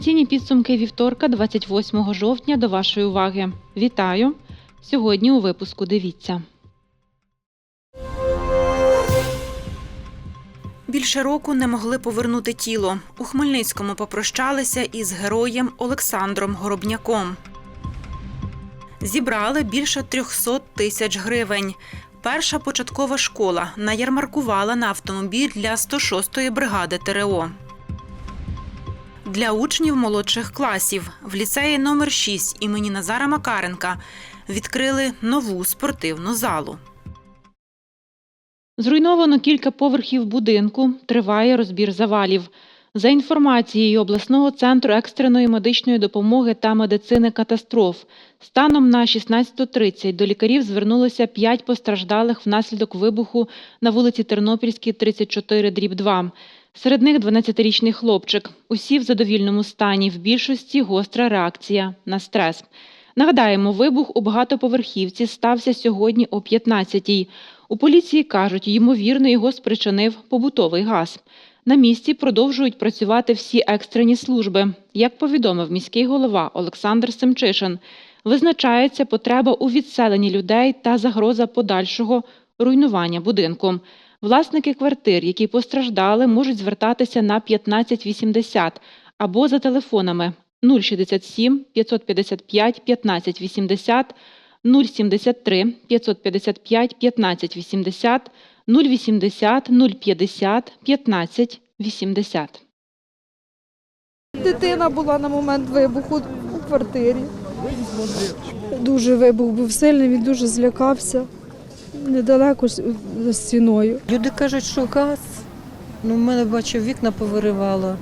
Інформаційні підсумки вівторка, 28 жовтня, до вашої уваги. Вітаю! Сьогодні у випуску дивіться. Більше року не могли повернути тіло. У Хмельницькому попрощалися із героєм Олександром Горобняком. Зібрали більше 300 тисяч гривень. Перша початкова школа наярмаркувала на автомобіль для 106-ї бригади ТРО. Для учнів молодших класів в ліцеї номер 6 імені Назара Макаренка відкрили нову спортивну залу. Зруйновано кілька поверхів будинку. Триває розбір завалів. За інформацією обласного центру екстреної медичної допомоги та медицини катастроф, станом на 16.30 до лікарів звернулося 5 постраждалих внаслідок вибуху на вулиці Тернопільській, 34, дріб 2. Серед них 12-річний хлопчик. Усі в задовільному стані, в більшості гостра реакція на стрес. Нагадаємо, вибух у багатоповерхівці стався сьогодні о 15-й. У поліції кажуть, ймовірно, його спричинив побутовий газ. На місці продовжують працювати всі екстрені служби. Як повідомив міський голова Олександр Семчишин, визначається потреба у відселенні людей та загроза подальшого руйнування будинку. Власники квартир, які постраждали, можуть звертатися на 1580 або за телефонами 067 555 1580, 073 555 1580, 080 050 15 80. Дитина була на момент вибуху у квартирі. Дуже вибух був сильний, він дуже злякався. Недалеко з- за стіною. Люди кажуть, що газ. Ну, в мене бачу, вікна повиривало.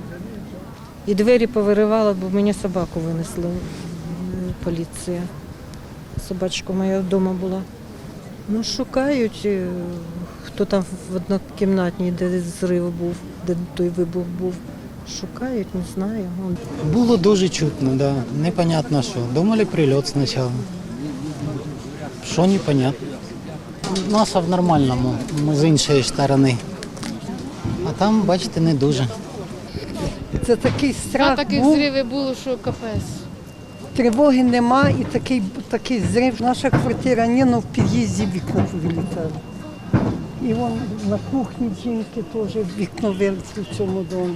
І двері повиривало, бо мені собаку винесли е, поліція. Собачка моя вдома була. Ну, шукають, е, хто там в однокімнатній, де зрив був, де той вибух був. Шукають, не знаю. Було дуже чутно, да. Непонятно що. Думали прильот спочатку. Що непонятно. Наша в нормальному, ми з іншої сторони. А там, бачите, не дуже. Це такий Та страх таких був, зривів було, що капець. тривоги нема і такий, такий зрив. Наша квартира ні, але в під'їзді вікна вилітали. І вон на кухні жінки теж вікно вилетіло в цьому домі.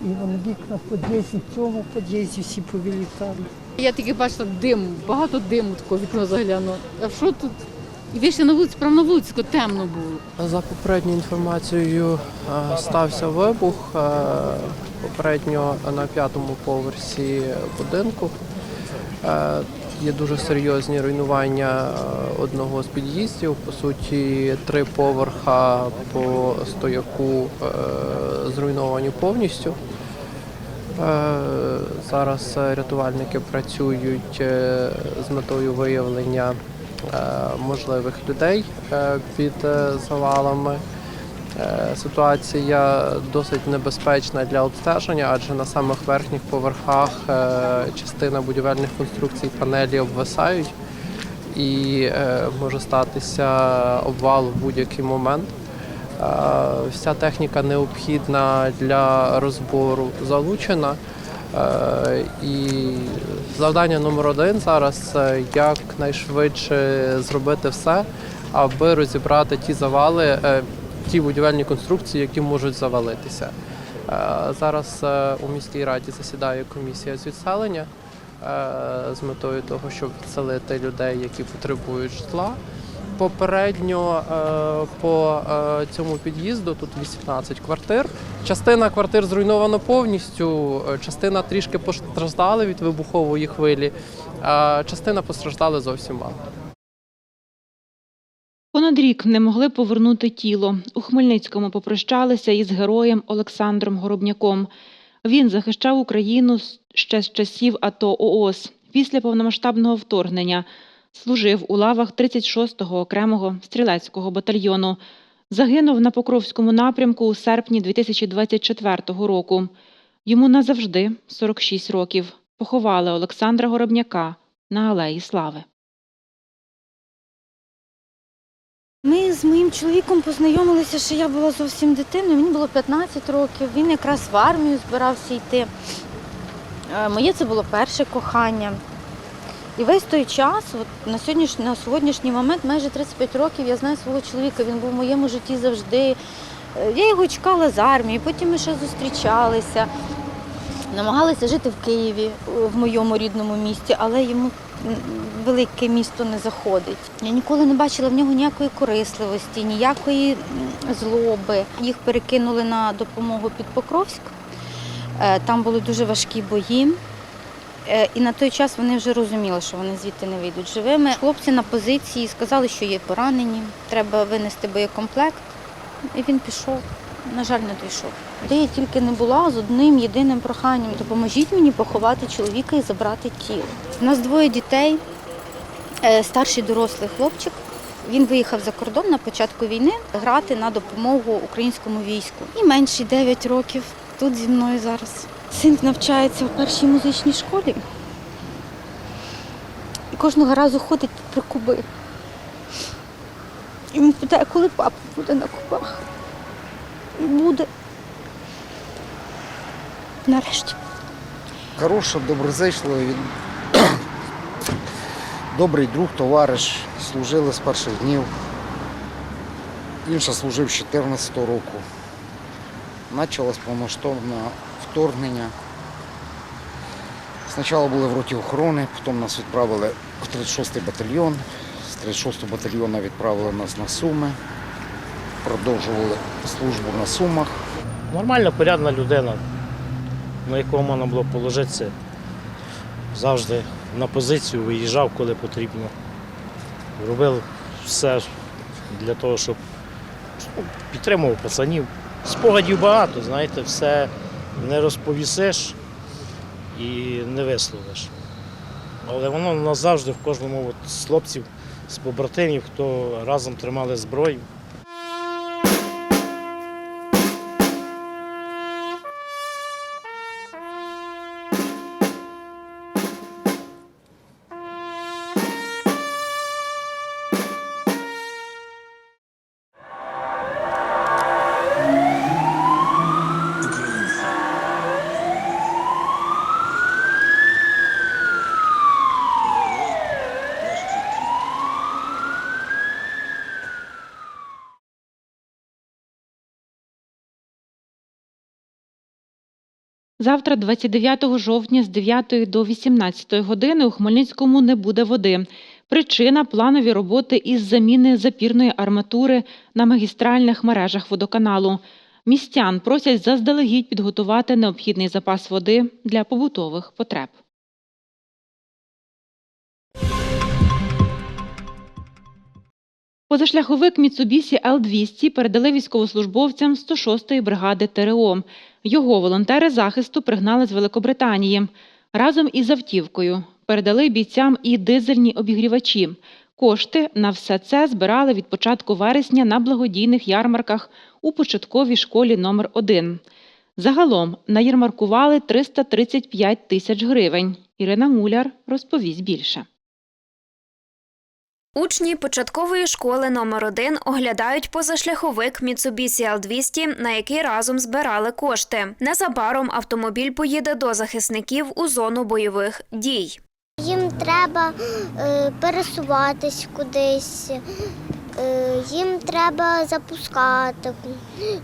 І вон вікна в під'їзді, в цьому під'їзді всі повилітали. Я тільки бачила дим, багато диму такого вікно заглянуло. А що тут? І вийшли на вулицю, прямо на вулиці, тако темно було. За попередньою інформацією е, стався вибух е, попередньо на п'ятому поверсі будинку. Е, Є дуже серйозні руйнування одного з під'їздів. По суті, три поверха по стояку зруйновані повністю. Зараз рятувальники працюють з метою виявлення можливих людей е, під е, завалами. Е, Ситуація досить небезпечна для обстеження, адже на самих верхніх поверхах е, частина будівельних конструкцій панелі обвисають і е, може статися обвал в будь-який момент. Е, Вся техніка необхідна для розбору залучена. Е, І завдання номер один зараз це якнайшвидше зробити все, аби розібрати ті завали, е, ті будівельні конструкції, які можуть завалитися. Е, Зараз у міській раді засідає комісія з відселення з метою того, щоб відселити людей, які потребують житла. Попередньо е, по е, цьому під'їзду тут 18 квартир. Частина квартир зруйновано повністю, е, частина трішки постраждали від вибухової хвилі, а частина постраждали зовсім мало. Понад рік не могли повернути тіло. У Хмельницькому попрощалися із героєм Олександром Горобняком. Він захищав Україну ще з часів АТО ООС. Після повномасштабного вторгнення служив у лавах 36-го окремого стрілецького батальйону. Загинув на Покровському напрямку у серпні 2024 року. Йому назавжди 46 років. Поховали Олександра Горобняка на Алеї Слави. Ми з моїм чоловіком познайомилися, що я була зовсім дитиною. Мені було 15 років. Він якраз в армію збирався йти. Е, Моє це було перше кохання. І весь той час, от на, сьогоднішній, на сьогоднішній момент, майже 35 років, я знаю свого чоловіка. Він був в моєму житті завжди. Е, Я його чекала з армії, потім ми ще зустрічалися. Намагалися жити в Києві, е, в моєму рідному місті, але йому велике місто не заходить. Я ніколи не бачила в нього ніякої корисливості, ніякої злоби. Їх перекинули на допомогу під Покровськ. Е, Там були дуже важкі бої. Е, І на той час вони вже розуміли, що вони звідти не вийдуть живими. Хлопці на позиції сказали, що є поранені, треба винести боєкомплект. І він пішов. На жаль, не дійшов. Де я тільки не була з одним єдиним проханням. Допоможіть мені поховати чоловіка і забрати тіло. У нас двоє дітей, Е, старший дорослий хлопчик. Він виїхав за кордон на початку війни грати на допомогу українському війську. І менший 9 років тут зі мною зараз. Син навчається в першій музичній школі. І кожного разу ходить про куби. І він питає, коли папа буде на кубах. Буде. Нарешті. Хороша, доброзичливий, він добрий друг, товариш, служили з перших днів. Ще служив з 14 року. Почалось повноштовне вторгнення. Спочатку були в роті охорони, потім нас відправили в 36-й батальйон. З 36-го батальйону відправили нас на Суми. Продовжували службу на Сумах. Нормальна, порядна людина, на якого можна було положитися. Завжди на позицію виїжджав, коли потрібно. Робив все для того, щоб підтримував пацанів. Спогадів багато, знаєте, все не розповісиш і не висловиш. Але воно назавжди в кожному от, з хлопців, з побратимів, хто разом тримали зброю. Завтра, 29 жовтня, з 9 до 18 години у Хмельницькому не буде води. Причина планові роботи із заміни запірної арматури на магістральних мережах водоканалу. Містян просять заздалегідь підготувати необхідний запас води для побутових потреб. Позашляховик Mitsubishi L200 передали військовослужбовцям 106-ї бригади ТРО. Його волонтери захисту пригнали з Великобританії. Разом із автівкою передали бійцям і дизельні обігрівачі. Кошти на все це збирали від початку вересня на благодійних ярмарках у початковій школі номер 1 Загалом наярмаркували 335 тисяч гривень. Ірина Муляр розповість більше. Учні початкової школи номер 1 оглядають позашляховик Mitsubishi L200, на який разом збирали кошти. Незабаром автомобіль поїде до захисників у зону бойових дій. Їм треба е, пересуватись кудись, е, їм треба запускати,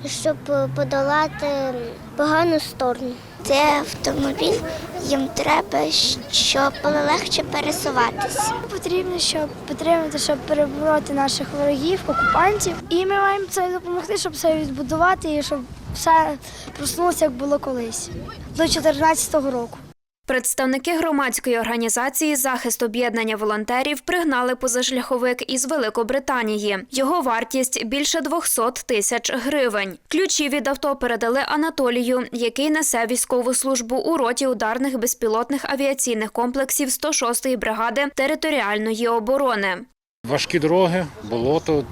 щоб подолати погану сторону. Це автомобіль, їм треба, щоб було легше пересуватися. Потрібно, щоб підтримати, щоб перебороти наших ворогів, окупантів. І ми маємо це допомогти, щоб все відбудувати і щоб все проснулося, як було колись до 2014 року. Представники громадської організації захист об'єднання волонтерів пригнали позашляховик із Великобританії. Його вартість більше 200 тисяч гривень. Ключі від авто передали Анатолію, який несе військову службу у роті ударних безпілотних авіаційних комплексів 106-ї бригади територіальної оборони. Важкі дороги, болото,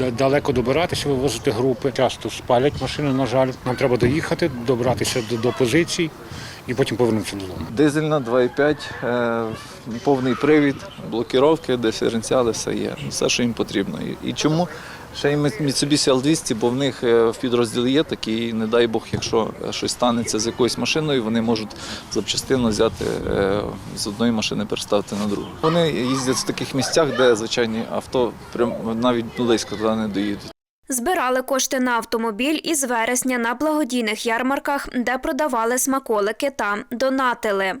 е, далеко добиратися, вивозити групи. Часто спалять машини, на жаль. Нам треба доїхати, добратися до, до позицій і потім повернутися додому. Дизельна 2,5, е, повний привід, блокіровки, диференціали, все є. Все, що їм потрібно. І, чому ще й Mitsubishi L200, бо в них е, в підрозділі є такі, і не дай Бог, якщо е, щось станеться з якоюсь машиною, вони можуть запчастину взяти з одної машини переставити на другу. Вони їздять в таких місцях, де звичайні авто прям навіть близько туди не доїдуть. Збирали кошти на автомобіль із вересня на благодійних ярмарках, де продавали смаколики та донатили.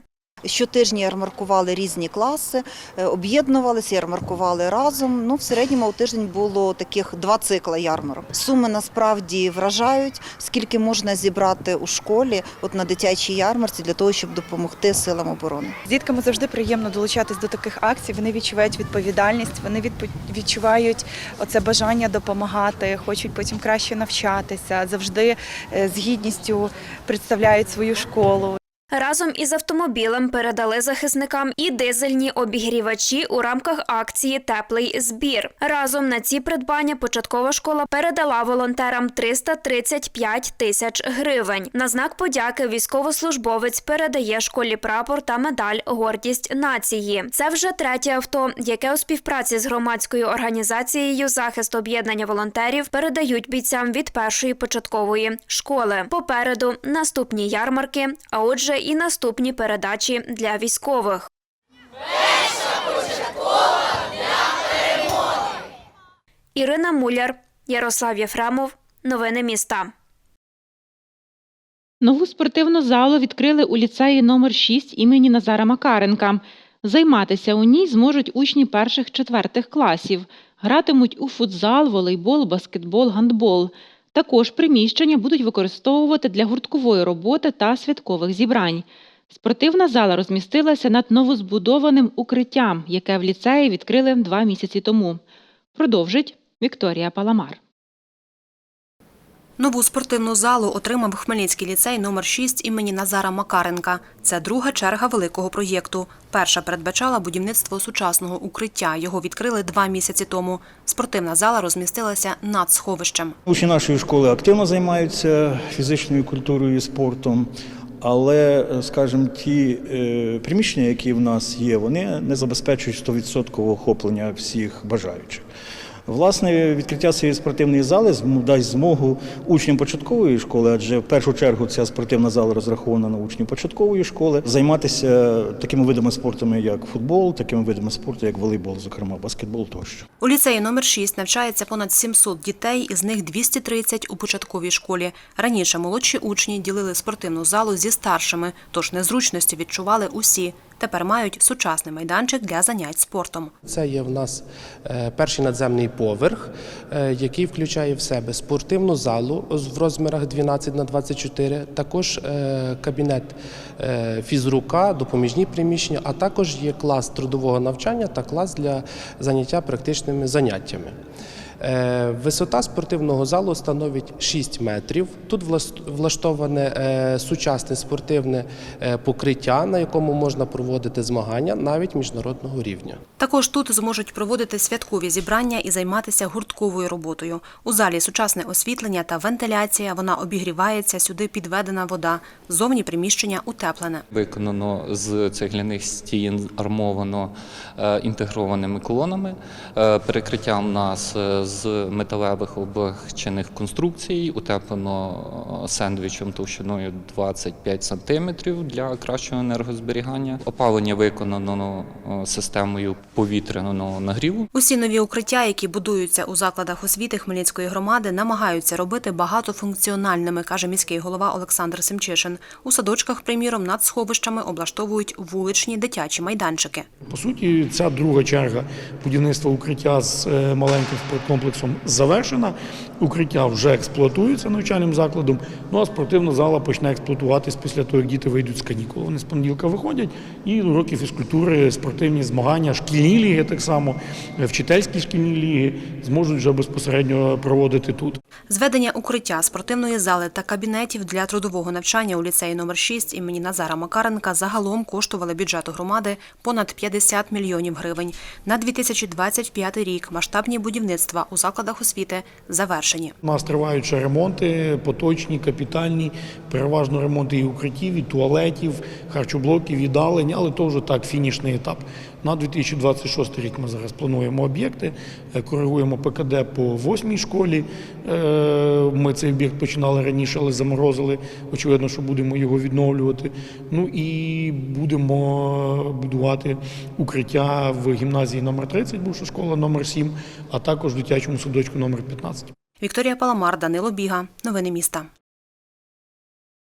Щотижня ярмаркували різні класи, е, об'єднувалися, ярмаркували разом. Ну, в середньому у тиждень було таких два цикла ярмарок. Суми насправді вражають, скільки можна зібрати у школі, от на дитячій ярмарці, для того, щоб допомогти силам оборони. З дітками завжди приємно долучатись до таких акцій. Вони відчувають відповідальність, вони відчувають оце бажання допомагати, хочуть потім краще навчатися, завжди е, з гідністю представляють свою школу. Разом із автомобілем передали захисникам і дизельні обігрівачі у рамках акції Теплий збір. Разом на ці придбання початкова школа передала волонтерам 335 тисяч гривень. На знак подяки військовослужбовець передає школі прапор та медаль Гордість нації. Це вже третє авто, яке у співпраці з громадською організацією захист об'єднання волонтерів передають бійцям від першої початкової школи. Попереду наступні ярмарки, а отже, і наступні передачі для військових. Ірина Муляр, Ярослав Єфремов. Новини міста. Нову спортивну залу відкрили у ліцеї номер 6 імені Назара Макаренка. Займатися у ній зможуть учні перших-четвертих класів. Гратимуть у футзал, волейбол, баскетбол, гандбол. Також приміщення будуть використовувати для гурткової роботи та святкових зібрань. Спортивна зала розмістилася над новозбудованим укриттям, яке в ліцеї відкрили два місяці тому. Продовжить Вікторія Паламар. Нову спортивну залу отримав Хмельницький ліцей номер 6 імені Назара Макаренка. Це друга черга великого проєкту. Перша передбачала будівництво сучасного укриття. Його відкрили два місяці тому. Спортивна зала розмістилася над сховищем. Учні нашої школи активно займаються фізичною культурою і спортом, але, скажімо, ті е, приміщення, які в нас є, вони не забезпечують 100% охоплення всіх бажаючих. Власне, відкриття цієї спортивної зали дасть змогу учням початкової школи, адже в першу чергу ця спортивна зала розрахована на учнів початкової школи, займатися такими видами спорту, як футбол, такими видами спорту, як волейбол, зокрема, баскетбол тощо. У ліцеї номер 6 навчається понад 700 дітей, із них 230 у початковій школі. Раніше молодші учні ділили спортивну залу зі старшими, тож незручності відчували усі. Тепер мають сучасний майданчик для занять спортом. Це є в нас е, перший надземний поверх, е, який включає в себе спортивну залу в розмірах 12 на 24, також е, кабінет фізрука, допоміжні приміщення, а також є клас трудового навчання та клас для заняття практичними заняттями. Е, Висота спортивного залу становить 6 метрів. Тут влаштоване е, сучасне спортивне е, покриття, на якому можна проводити змагання навіть міжнародного рівня. Також тут зможуть проводити святкові зібрання і займатися гуртковою роботою. У залі сучасне освітлення та вентиляція. Вона обігрівається, сюди підведена вода. Зовні приміщення утеплене. Виконано з цегляних стін, армовано інтегрованими колонами. Перекриття в нас е, з металевих облегчених конструкцій, утеплено е, сендвічем товщиною 25 см для кращого енергозберігання. Опалення виконано е, системою повітряного нагріву. Усі нові укриття, які будуються у закладах освіти Хмельницької громади, намагаються робити багатофункціональними, каже міський голова Олександр Семчишин. У садочках, приміром, над сховищами облаштовують вуличні дитячі майданчики. По суті, ця друга черга будівництва укриття з е, маленьким спорткомплексом завершена. Укриття вже експлуатується навчальним закладом. Ну а спортивна зала почне експлуатуватись після того, як діти вийдуть з канікул. Вони з понеділка виходять і уроки фізкультури, спортивні змагання, шкільні ліги так само, е, вчительські шкільні ліги зможуть вже безпосередньо проводити тут. Зведення укриття, спортивної зали та кабінетів для трудового навчання у ліцеї номер 6 імені Назара Макаренка загалом коштували бюджету громади понад 50 мільйонів гривень. На 2025 рік масштабні будівництва у закладах освіти завершені. У нас тривають ремонти, поточні, капітальні, переважно ремонти і укриттів, і туалетів, харчоблоків, віддалень, але то вже так, фінішний етап. На 2026 рік ми зараз плануємо об'єкти, е, коригуємо ПКД по восьмій школі. Е, Ми цей об'єкт починали раніше, але заморозили. Очевидно, що будемо його відновлювати. Ну і будемо будувати укриття в гімназії номер 30, бувша школа номер 7, а також в дитячому садочку номер 15. Вікторія Паламар, Данило Біга. Новини міста.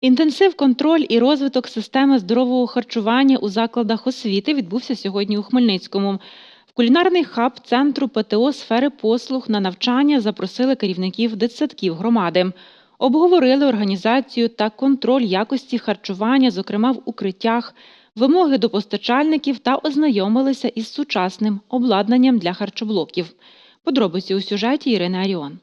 Інтенсив, контроль і розвиток системи здорового харчування у закладах освіти відбувся сьогодні у Хмельницькому. В кулінарний хаб центру ПТО сфери послуг на навчання запросили керівників дитсадків громади. Обговорили організацію та контроль якості харчування, зокрема в укриттях, вимоги до постачальників та ознайомилися із сучасним обладнанням для харчоблоків. Подробиці у сюжеті Ірини Аріон.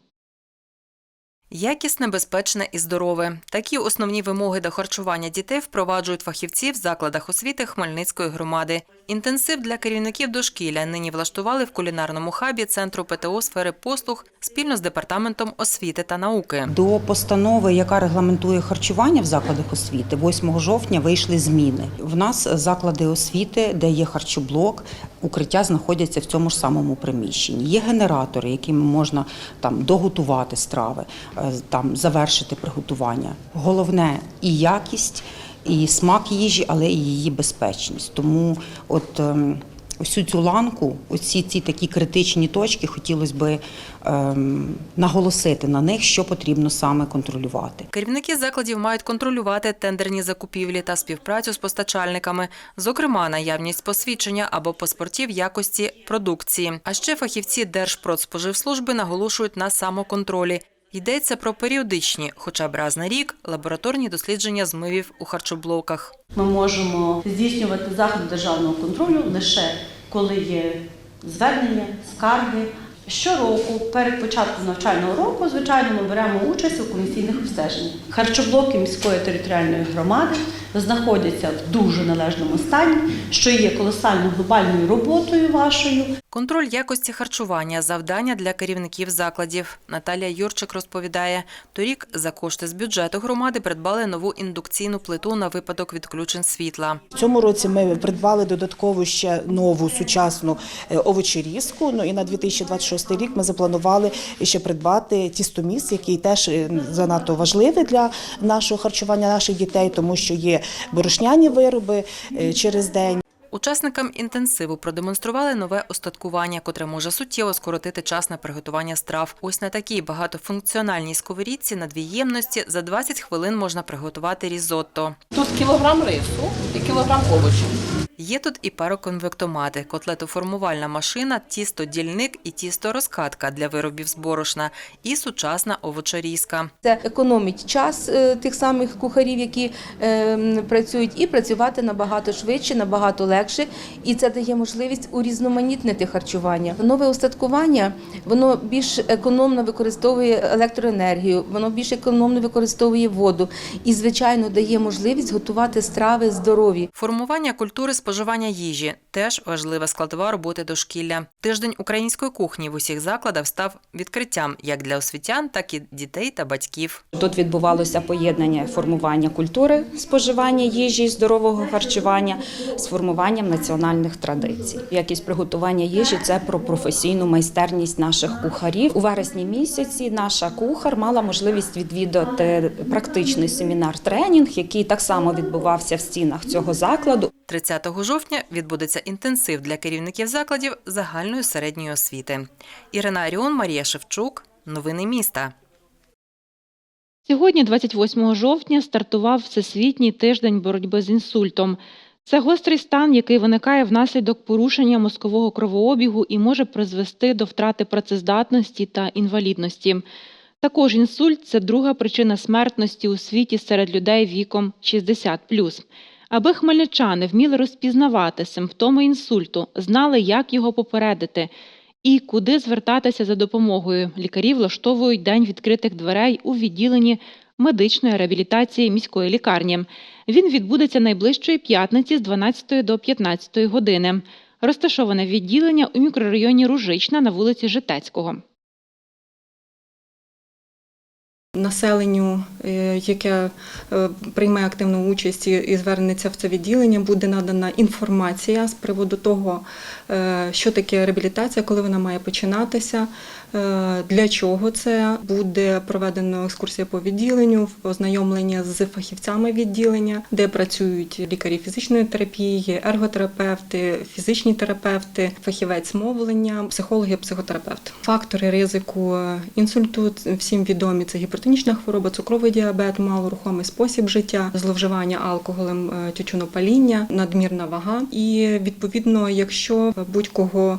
Якісне, безпечне і здорове. Такі основні вимоги до харчування дітей впроваджують фахівці в закладах освіти Хмельницької громади. Інтенсив для керівників дошкілля нині влаштували в кулінарному хабі Центру ПТО сфери послуг спільно з департаментом освіти та науки. До постанови, яка регламентує харчування в закладах освіти, 8 жовтня вийшли зміни. В нас заклади освіти, де є харчоблок, укриття знаходяться в цьому ж самому приміщенні. Є генератори, якими можна там доготувати страви, е, там завершити приготування. Головне і якість, і смак їжі, але і її безпечність. Тому от. ем, Усю цю ланку, оці ці такі критичні точки, хотілося б ем, наголосити на них, що потрібно саме контролювати. Керівники закладів мають контролювати тендерні закупівлі та співпрацю з постачальниками, зокрема наявність посвідчення або паспортів якості продукції. А ще фахівці Держпродспоживслужби наголошують на самоконтролі. Йдеться про періодичні, хоча б раз на рік, лабораторні дослідження змивів у харчоблоках. Ми можемо здійснювати заходи державного контролю лише коли є звернення, скарги. Щороку, перед початком навчального року, звичайно, ми беремо участь у комісійних обстеженнях. Харчоблоки міської територіальної громади знаходяться в дуже належному стані, що є колосальною глобальною роботою вашою. Контроль якості харчування – завдання для керівників закладів. Наталія Юрчик розповідає, торік за кошти з бюджету громади придбали нову індукційну плиту на випадок відключень світла. В цьому році ми придбали додаткову ще нову сучасну е, овочерізку. Ну і на 2026 рік ми запланували ще придбати тістоміс, який теж е, занадто важливий для нашого харчування наших дітей, тому що є борошняні вироби е, через день. Учасникам інтенсиву продемонстрували нове остаткування, котре може суттєво скоротити час на приготування страв. Ось на такій багатофункціональній сковорідці на дві ємності за 20 хвилин можна приготувати різотто. Тут кілограм рису і кілограм овочів. Є тут і пароконвектомати, котлетоформувальна машина, тісто-дільник і тісто-розкатка для виробів з борошна і сучасна овочерізка. Це економить час е, тих самих кухарів, які е, працюють, і працювати набагато швидше, набагато легше. І це дає можливість урізноманітнити харчування. Нове устаткування воно більш економно використовує електроенергію, воно більш економно використовує воду і, звичайно, дає можливість готувати страви здорові. Формування культури споживання їжі теж важлива складова роботи дошкілля. Тиждень української кухні в усіх закладах став відкриттям як для освітян, так і дітей та батьків. Тут відбувалося поєднання формування культури споживання їжі, здорового харчування з формуванням національних традицій. Якість приготування їжі це про професійну майстерність наших кухарів. У вересні місяці наша кухар мала можливість відвідати практичний семінар-тренінг, який так само відбувався в стінах цього закладу. 30 жовтня відбудеться інтенсив для керівників закладів загальної середньої освіти. Ірина Аріон, Марія Шевчук. Новини міста. Сьогодні, 28 жовтня, стартував Всесвітній тиждень боротьби з інсультом. Це гострий стан, який виникає внаслідок порушення мозкового кровообігу і може призвести до втрати працездатності та інвалідності. Також інсульт це друга причина смертності у світі серед людей віком 60+. Аби хмельничани вміли розпізнавати симптоми інсульту, знали, як його попередити і куди звертатися за допомогою. Лікарі влаштовують день відкритих дверей у відділенні медичної реабілітації міської лікарні. Він відбудеться найближчої п'ятниці з 12 до 15 години. Розташоване відділення у мікрорайоні Ружична на вулиці Житецького. Населенню, е, яке е, прийме активну участь і- звернеться в це відділення, буде надана інформація з приводу того, е, що таке реабілітація, коли вона має починатися, для чого це буде проведено екскурсія по відділенню, ознайомлення з фахівцями відділення, де працюють лікарі фізичної терапії, ерготерапевти, фізичні терапевти, фахівець мовлення, психологи, психотерапевт. Фактори ризику інсульту всім відомі це гіпертонічна хвороба, цукровий діабет, малорухомий спосіб життя, зловживання алкоголем, е, тютюнопаління, надмірна вага. І відповідно, якщо будь-кого е,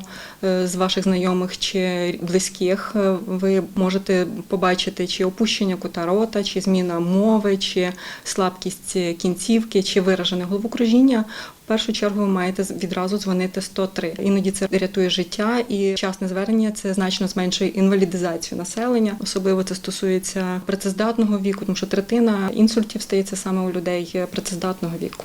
з ваших знайомих чи близьких е, ви можете побачити чи опущення кута рота, чи зміна мови, чи слабкість кінцівки, чи виражене головокружіння. В першу чергу ви маєте відразу дзвонити 103. Іноді це рятує життя, і вчасне звернення це значно зменшує інвалідизацію населення. Особливо це стосується працездатного віку, тому що третина інсультів стається саме у людей працездатного віку.